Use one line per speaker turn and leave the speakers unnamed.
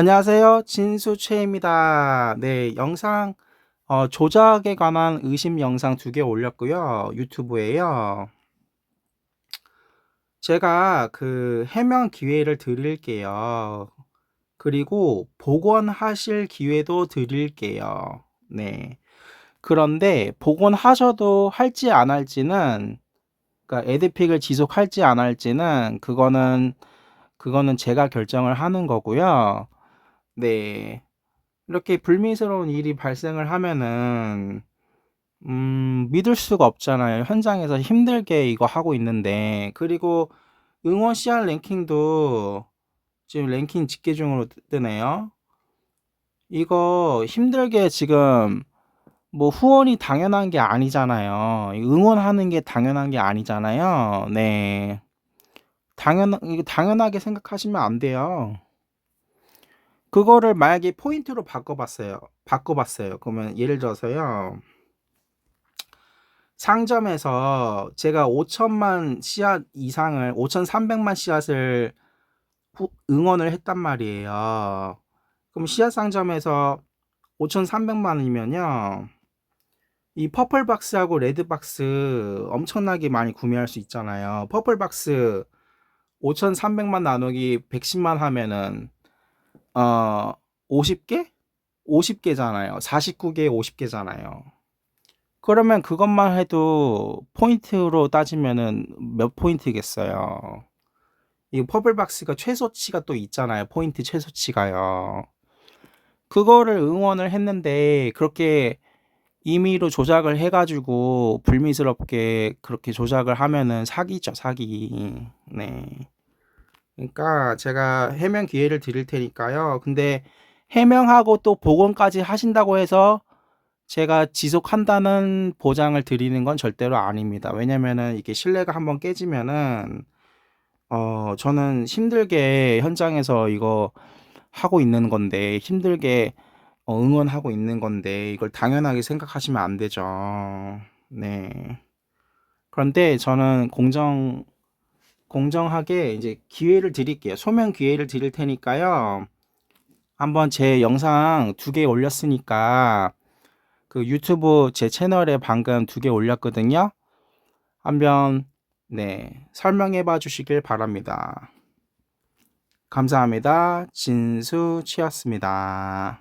안녕하세요. 진수채입니다. 네, 영상 어, 조작에 관한 의심 영상 두 개 올렸고요. 유튜브에요. 제가 그 해명 기회를 드릴게요. 그리고 복원하실 기회도 드릴게요. 네. 그런데 복원하셔도 할지 안 할지는 그러니까 에드픽을 지속할지 안 할지는 그거는 그거는 제가 결정을 하는 거고요. 네. 이렇게 불미스러운 일이 발생을 하면은 음, 믿을 수가 없잖아요. 현장에서 힘들게 이거 하고 있는데. 그리고 응원 CR 랭킹도 지금 랭킹 집계 중으로 뜨- 뜨네요. 이거 힘들게 지금 뭐 후원이 당연한 게 아니잖아요. 응원하는 게 당연한 게 아니잖아요. 네. 당연, 당연하게 생각하시면 안 돼요. 그거를 만약에 포인트로 바꿔봤어요. 바꿔봤어요. 그러면 예를 들어서요. 상점에서 제가 5천만 씨앗 이상을 5,300만 씨앗을 후- 응원을 했단 말이에요. 그럼 씨앗 상점에서 5,300만 원이면요. 이 퍼플 박스하고 레드 박스 엄청나게 많이 구매할 수 있잖아요. 퍼플 박스 5,300만 나누기 110만 하면은 어 50개? 50개잖아요. 49개 50개잖아요. 그러면 그것만 해도 포인트로 따지면은 몇 포인트겠어요. 이 퍼플 박스가 최소치가 또 있잖아요. 포인트 최소치가요. 그거를 응원을 했는데 그렇게 임의로 조작을 해가지고 불미스럽게 그렇게 조작을 하면은 사기죠, 사기. 네. 그러니까 제가 해명 기회를 드릴 테니까요. 근데 해명하고 또 복원까지 하신다고 해서 제가 지속한다는 보장을 드리는 건 절대로 아닙니다. 왜냐면은 이게 신뢰가 한번 깨지면은 어 저는 힘들게 현장에서 이거 하고 있는 건데 힘들게 어, 응원하고 있는 건데 이걸 당연하게 생각하시면 안 되죠. 네. 그런데 저는 공정 공정하게 이제 기회를 드릴게요. 소명 기회를 드릴 테니까요. 한번 제 영상 두 개 올렸으니까 그 유튜브 제 채널에 방금 두 개 올렸거든요. 한번 네, 설명해 봐 주시길 바랍니다. 감사합니다. 진수 치였습니다.